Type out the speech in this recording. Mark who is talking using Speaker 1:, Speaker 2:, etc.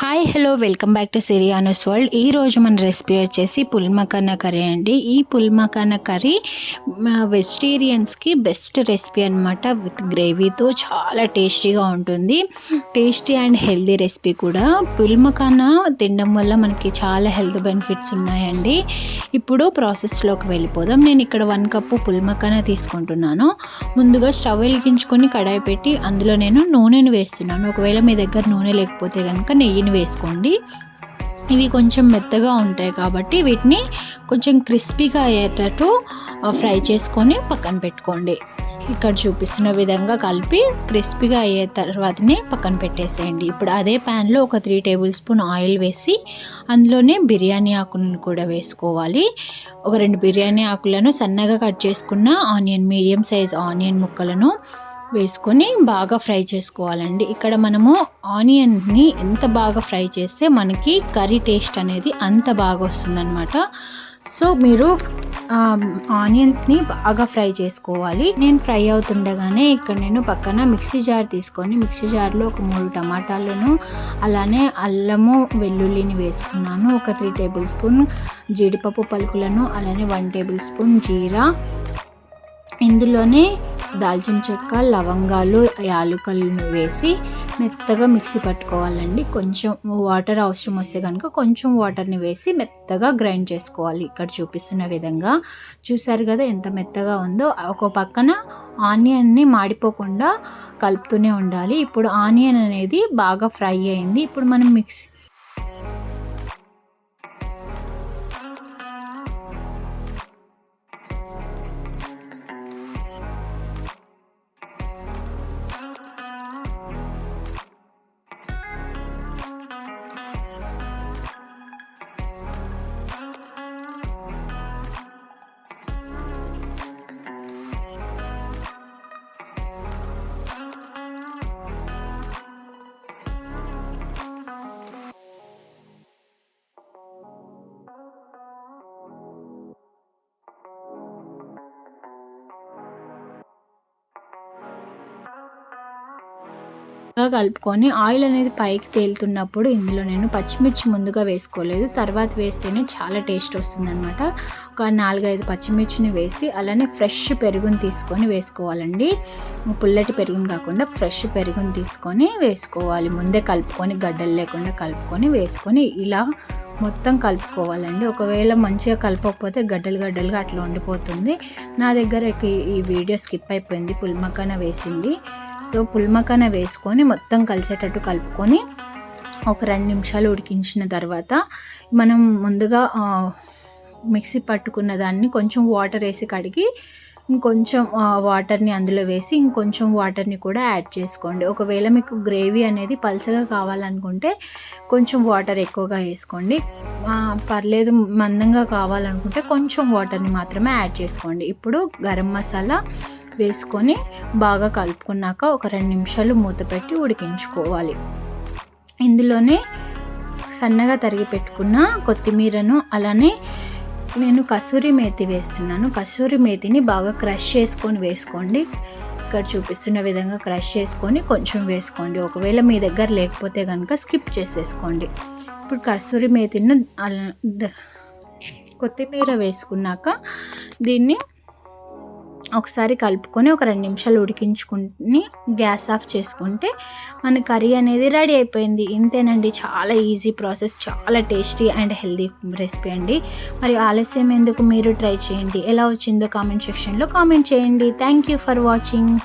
Speaker 1: Hi hello welcome back to సిరియానస్ world ఈ రోజు మన రెసిపీ వచ్చేసి పుల్మకాన కర్రీ అండి. ఈ పుల్మకాన కర్రీ వెజిటేరియన్స్కి బెస్ట్ రెసిపీ అనమాట విత్ గ్రేవీతో చాలా టేస్టీగా ఉంటుంది. టేస్టీ అండ్ హెల్దీ రెసిపీ కూడా. పుల్మకాన తినడం వల్ల మనకి చాలా హెల్త్ బెనిఫిట్స్ ఉన్నాయండి. ఇప్పుడు ప్రాసెస్లోకి వెళ్ళిపోదాం. నేను ఇక్కడ వన్ కప్పు పుల్మకాన తీసుకుంటున్నాను. ముందుగా స్టవ్ వెలిగించుకొని కడాయి పెట్టి అందులో నేను నూనెను వేస్తున్నాను. ఒకవేళ మీ దగ్గర నూనె లేకపోతే కనుక నెయ్యి నెయ్యిని వేసుకోండి. ఇవి కొంచెం మెత్తగా ఉంటాయి కాబట్టి వీటిని కొంచెం క్రిస్పీగా అయ్యేటట్టు ఫ్రై చేసుకొని పక్కన పెట్టుకోండి. ఇక్కడ చూపిస్తున్న విధంగా కలిపి క్రిస్పీగా అయ్యే తర్వాతనే పక్కన పెట్టేసేయండి. ఇప్పుడు అదే ప్యాన్లో ఒక త్రీ టేబుల్ స్పూన్ ఆయిల్ వేసి అందులోనే బిర్యానీ ఆకులను కూడా వేసుకోవాలి. ఒక రెండు బిర్యానీ ఆకులను సన్నగా కట్ చేసుకున్న ఆనియన్ మీడియం సైజ్ ఆనియన్ ముక్కలను వేసుకొని బాగా ఫ్రై చేసుకోవాలండి. ఇక్కడ మనము ఆనియన్ని ఎంత బాగా ఫ్రై చేస్తే మనకి కర్రీ టేస్ట్ అనేది అంత బాగా వస్తుందన్నమాట. సో మీరు ఆనియన్స్ని బాగా ఫ్రై చేసుకోవాలి. నేను ఫ్రై అవుతుండగానే ఇక్కడ నేను పక్కన మిక్సీ జార్ తీసుకొని మిక్సీ జార్లో ఒక మూడు టమాటాలను అలానే అల్లము వెల్లుల్లిని వేసుకున్నాను. ఒక త్రీ టేబుల్ స్పూన్ జీడిపప్పు పలుకులను అలానే వన్ టేబుల్ స్పూన్ జీరా. ఇందులోనే దాల్చిన చెక్క లవంగాలు యాలుకలను వేసి మెత్తగా మిక్సీ పట్టుకోవాలండి. కొంచెం వాటర్ అవసరం వస్తే కనుక కొంచెం వాటర్ని వేసి మెత్తగా గ్రైండ్ చేసుకోవాలి. ఇక్కడ చూపిస్తున్న విధంగా. చూసారు కదా ఎంత మెత్తగా ఉందో. ఒక పక్కన ఆనియన్ని మాడిపోకుండా కలుపుతూనే ఉండాలి. ఇప్పుడు ఆనియన్ అనేది బాగా ఫ్రై అయింది. ఇప్పుడు మనం మిక్స్ కలుపుకొని ఆయిల్ అనేది పైకి తేలుతున్నప్పుడు ఇందులో నేను పచ్చిమిర్చి ముందుగా వేసుకోలేదు. తర్వాత వేస్తేనే చాలా టేస్ట్ వస్తుందన్నమాట. ఒక నాలుగైదు పచ్చిమిర్చిని వేసి అలానే ఫ్రెష్ పెరుగుని తీసుకొని వేసుకోవాలండి. పుల్లటి పెరుగుని కాకుండా ఫ్రెష్ పెరుగుని తీసుకొని వేసుకోవాలి. ముందే కలుపుకొని గడ్డలు లేకుండా కలుపుకొని వేసుకొని ఇలా మొత్తం కలుపుకోవాలండి. ఒకవేళ మంచిగా కలపకపోతే గడ్డలు గడ్డలుగా అట్లా ఉండిపోతుంది. నా దగ్గర ఈ వీడియో స్కిప్ అయిపోయింది. పుల్మకాన వేసింది. సో పుల్మకాన వేసుకొని మొత్తం కలిసేటట్టు కలుపుకొని ఒక రెండు నిమిషాలు ఉడికించిన తర్వాత మనం ముందుగా మిక్సీ పట్టుకున్న దాన్ని కొంచెం వాటర్ వేసి కడిగి ఇంకొంచెం వాటర్ని అందులో వేసి ఇంకొంచెం వాటర్ని కూడా యాడ్ చేసుకోండి. ఒకవేళ మీకు గ్రేవీ అనేది పల్చగా కావాలనుకుంటే కొంచెం వాటర్ ఎక్కువగా వేసుకోండి. పర్లేదు మందంగా కావాలనుకుంటే కొంచెం వాటర్ని మాత్రమే యాడ్ చేసుకోండి. ఇప్పుడు గరం మసాలా వేసుకొని బాగా కలుపుకున్నాక ఒక రెండు నిమిషాలు మూత పెట్టి ఉడికించుకోవాలి. ఇందులోనే సన్నగా తరిగి పెట్టుకున్న కొత్తిమీరను అలానే నేను కసూరి మేతి వేస్తున్నాను. కసూరి మేతిని బాగా క్రష్ చేసుకొని వేసుకోండి. ఇక్కడ చూపిస్తున్న విధంగా క్రష్ చేసుకొని కొంచెం వేసుకోండి. ఒకవేళ మీ దగ్గర లేకపోతే కనుక స్కిప్ చేసేసుకోండి. ఇప్పుడు కసూరి మేతిని కొత్తిమీర వేసుకున్నాక దీన్ని ఒకసారి కలుపుకొని ఒక రెండు నిమిషాలు ఉడికించుకుని గ్యాస్ ఆఫ్ చేసుకుంటే మన కర్రీ అనేది రెడీ అయిపోయింది. ఇంతేనండి. చాలా ఈజీ ప్రాసెస్ చాలా టేస్టీ అండ్ హెల్దీ రెసిపీ అండి. మరి ఆలస్యం ఎందుకు? మీరు ట్రై చేయండి. ఎలా వచ్చిందో కామెంట్ సెక్షన్లో కామెంట్ చేయండి. Thank you for watching.